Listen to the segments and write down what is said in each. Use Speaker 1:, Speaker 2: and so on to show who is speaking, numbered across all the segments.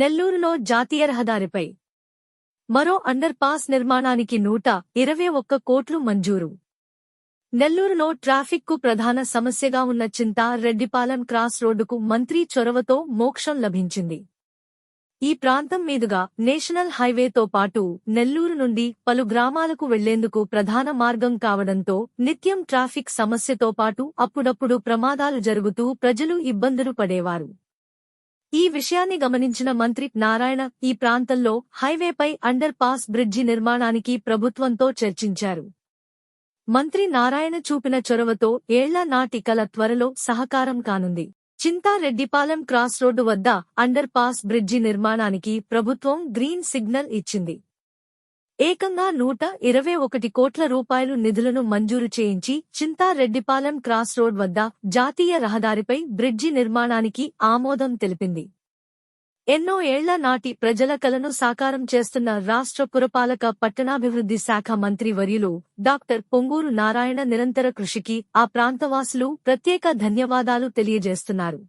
Speaker 1: నెల్లూరులో జాతీయ రహదారిపై మరో అండర్ పాస్ నిర్మాణానికి నూట ఇరవై ఒక్క కోట్లు మంజూరు. నెల్లూరులో ట్రాఫిక్కు ప్రధాన సమస్యగా ఉన్న చింతా రెడ్డిపాలెం క్రాస్ రోడ్డుకు మంత్రి చొరవతో మోక్షం లభించింది. ఈ ప్రాంతం మీదుగా నేషనల్ హైవేతో పాటు నెల్లూరు నుండి పలు గ్రామాలకు వెళ్ళేందుకు ప్రధాన మార్గం కావడంతో నిత్యం ట్రాఫిక్ సమస్యతో పాటు అప్పుడప్పుడు ప్రమాదాలు జరుగుతూ ప్రజలు ఇబ్బందులు పడేవారు. ఈ విషయాన్ని గమనించిన మంత్రి నారాయణ ఈ ప్రాంతంలో హైవేపై అండర్ పాస్ బ్రిడ్జి నిర్మాణానికి ప్రభుత్వంతో చర్చించారు. మంత్రి నారాయణ చూపిన చొరవతో ఏళ్ళ నాటి కల త్వరలో సహకారం కానుంది. చింతారెడ్డిపాలెం క్రాస్ రోడ్డు వద్ద అండర్ పాస్ బ్రిడ్జి నిర్మాణానికి ప్రభుత్వం గ్రీన్ సిగ్నల్ ఇచ్చింది. ఏకంగా నూట ఇరవై ఒకటి కోట్ల రూపాయలు నిధులను మంజూరు చేయించి చింతారెడ్డిపాలెం క్రాస్ రోడ్ వద్ద జాతీయ రహదారిపై బ్రిడ్జి నిర్మాణానికి ఆమోదం తెలిపింది. ఎన్నో ఏళ్ళ నాటి ప్రజల కలను సాకారం చేస్తున్న రాష్ట్ర పురపాలక పట్టణాభివృద్ధి శాఖ మంత్రి వర్యులు డాక్టర్ పొంగూరు నారాయణ నిరంతర కృషికి ఆ ప్రాంతవాసులు ప్రత్యేక ధన్యవాదాలు తెలియజేస్తున్నారు.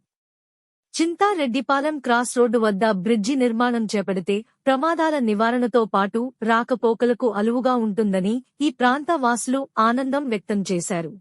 Speaker 1: చింతారెడ్డిపాలెం క్రాస్ రోడ్డు వద్ద బ్రిడ్జి నిర్మాణం చేపడితే ప్రమాదాల నివారణతో పాటు రాకపోకలకు అలువుగా ఉంటుందని ఈ ప్రాంత వాసులు ఆనందం వ్యక్తం చేశారు.